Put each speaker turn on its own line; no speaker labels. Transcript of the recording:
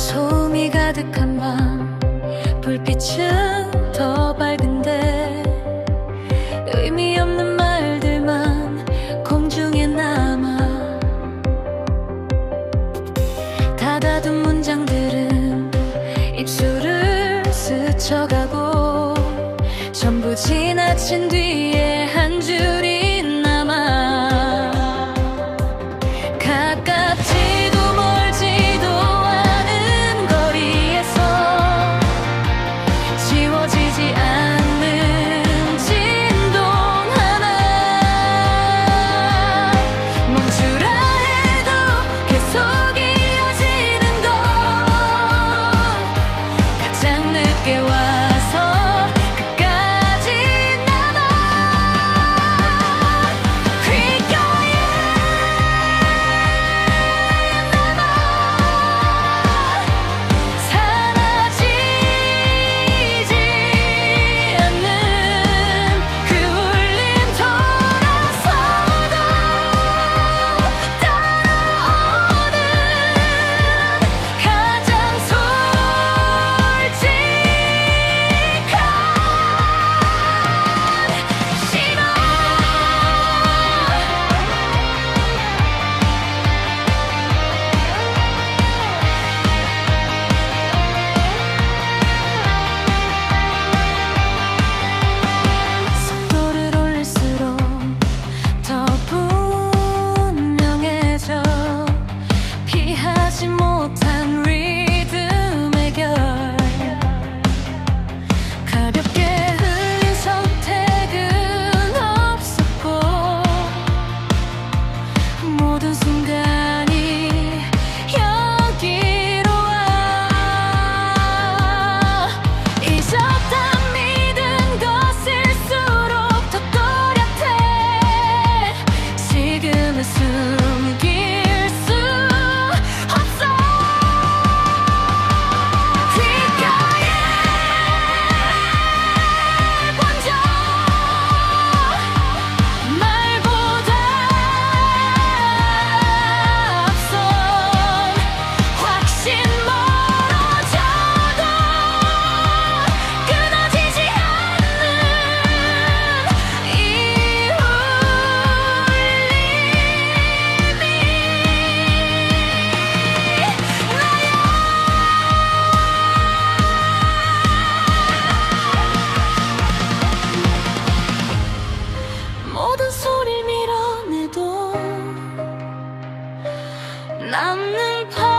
소음이 가득한 밤 불빛은 더 밝은데 의미 없는 말들만 공중에 남아. 닫아둔 문장들은 입술을 스쳐가고 전부 지나친 뒤에 남는 밤